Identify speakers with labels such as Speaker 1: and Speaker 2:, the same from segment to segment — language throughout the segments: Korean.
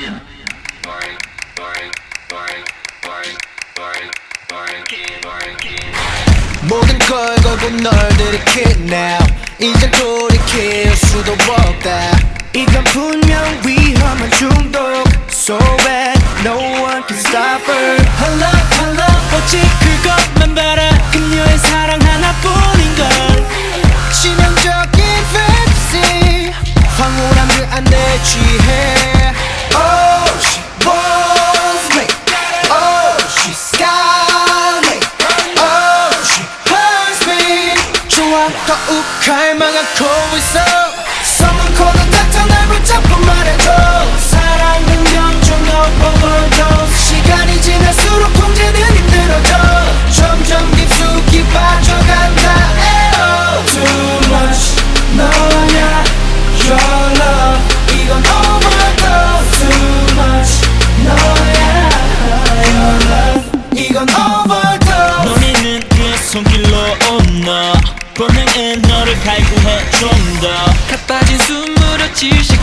Speaker 1: Maya. More than good, good, good, good, good, good, good, good, good, good, good, good, good, good, good, good, good, 더욱 갈망하고 있어 Someone call 날 붙잡고 말해줘 사랑은 overdose 시간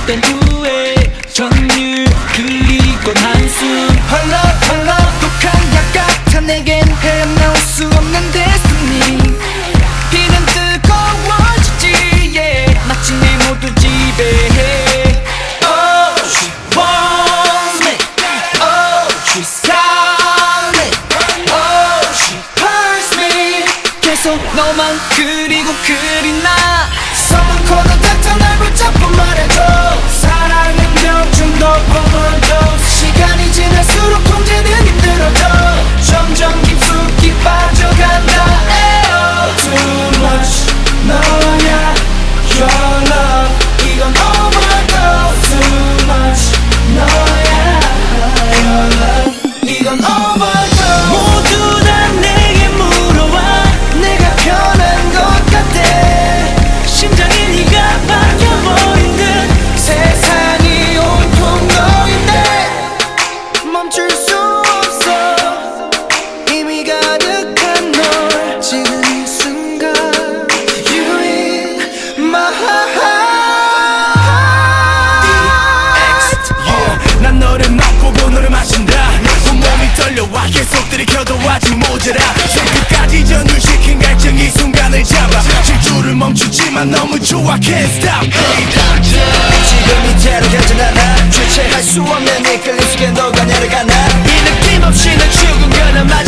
Speaker 2: 질식된 후에 정류 그리고 한숨
Speaker 1: 헐렁 헐렁
Speaker 2: 독한 약 같아 내겐 헤어나올 수 없는 destiny 비는 뜨거워지지 yeah. 마치 내 모두 지배해.
Speaker 1: Oh she wants Oh Oh
Speaker 2: 계속 너만 그리고 그리나
Speaker 1: Someone call the doctor 날 붙잡고 말해줘 멈출 수 없어. 이미 가득한 널 지금 이 순간. You in my heart
Speaker 3: yeah, 난 너를 맛보고 너를 마신다. 온몸이 떨려와 계속 들이켜도 아직 모자라. 새끝까지 전율시킨 갈증 이 순간을 잡아. 질주를 멈추지만 너무 좋아. Can't stop. hey,
Speaker 1: 지금 이대로 가진 않아. 주체할 수 없는 이 끌림 속에 너가 내려가나
Speaker 2: 이 느낌 없이는 죽은 거나 마